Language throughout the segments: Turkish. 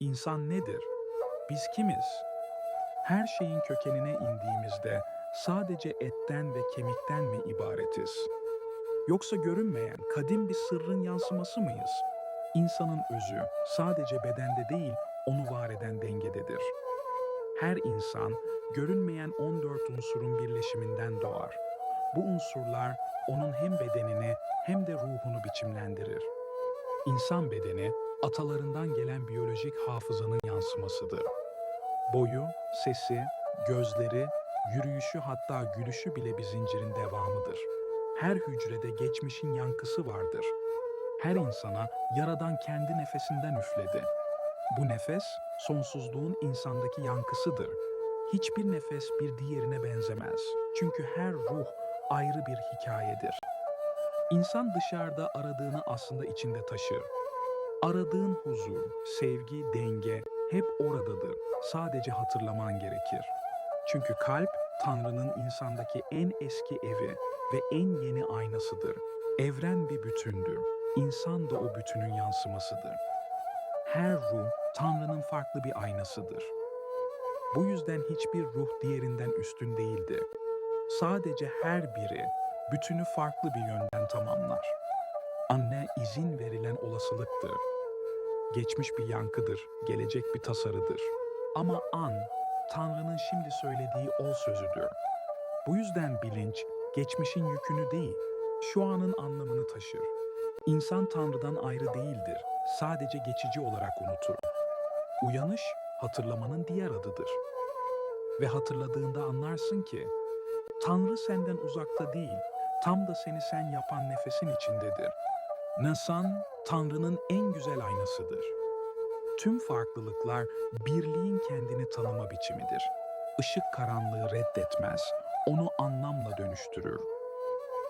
İnsan nedir? Biz kimiz? Her şeyin kökenine indiğimizde sadece etten ve kemikten mi ibaretiz? Yoksa görünmeyen kadim bir sırrın yansıması mıyız? İnsanın özü sadece bedende değil, onu var eden dengededir. Her insan görünmeyen 14 unsurun birleşiminden doğar. Bu unsurlar onun hem bedenini hem de ruhunu biçimlendirir. İnsan bedeni atalarından gelen biyolojik hafızanın yansımasıdır. Boyu, sesi, gözleri, yürüyüşü hatta gülüşü bile bir zincirin devamıdır. Her hücrede geçmişin yankısı vardır. Her insana yaradan kendi nefesinden üfledi. Bu nefes sonsuzluğun insandaki yankısıdır. Hiçbir nefes bir diğerine benzemez. Çünkü her ruh ayrı bir hikayedir. İnsan dışarıda aradığını aslında içinde taşır. Aradığın huzur, sevgi, denge hep oradadır. Sadece hatırlaman gerekir. Çünkü kalp Tanrı'nın insandaki en eski evi ve en yeni aynasıdır. Evren bir bütündür. İnsan da o bütünün yansımasıdır. Her ruh Tanrı'nın farklı bir aynasıdır. Bu yüzden hiçbir ruh diğerinden üstün değildir. Sadece her biri bütünü farklı bir yönden tamamlar. Anne izin verilen olasılıktır. Geçmiş bir yankıdır, gelecek bir tasarıdır. Ama an, Tanrı'nın şimdi söylediği ol sözüdür. Bu yüzden bilinç, geçmişin yükünü değil, şu anın anlamını taşır. İnsan Tanrı'dan ayrı değildir, sadece geçici olarak unutur. Uyanış, hatırlamanın diğer adıdır. Ve hatırladığında anlarsın ki, Tanrı senden uzakta değil, tam da seni sen yapan nefesin içindedir. Nasan, Tanrı'nın en güzel aynasıdır. Tüm farklılıklar birliğin kendini tanıma biçimidir. Işık karanlığı reddetmez, onu anlamla dönüştürür.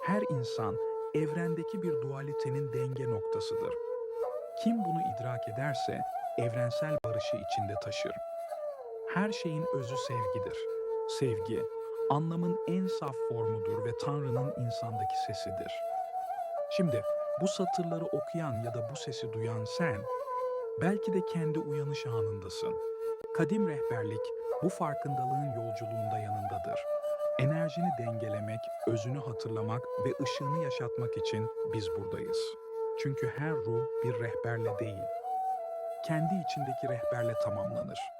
Her insan evrendeki bir dualitenin denge noktasıdır. Kim bunu idrak ederse evrensel barışı içinde taşır. Her şeyin özü sevgidir. Sevgi, anlamın en saf formudur ve Tanrı'nın insandaki sesidir. Şimdi bu satırları okuyan ya da bu sesi duyan sen, belki de kendi uyanış anındasın. Kadim rehberlik bu farkındalığın yolculuğunda yanındadır. Enerjini dengelemek, özünü hatırlamak ve ışığını yaşatmak için biz buradayız. Çünkü her ruh bir rehberle değil, kendi içindeki rehberle tamamlanır.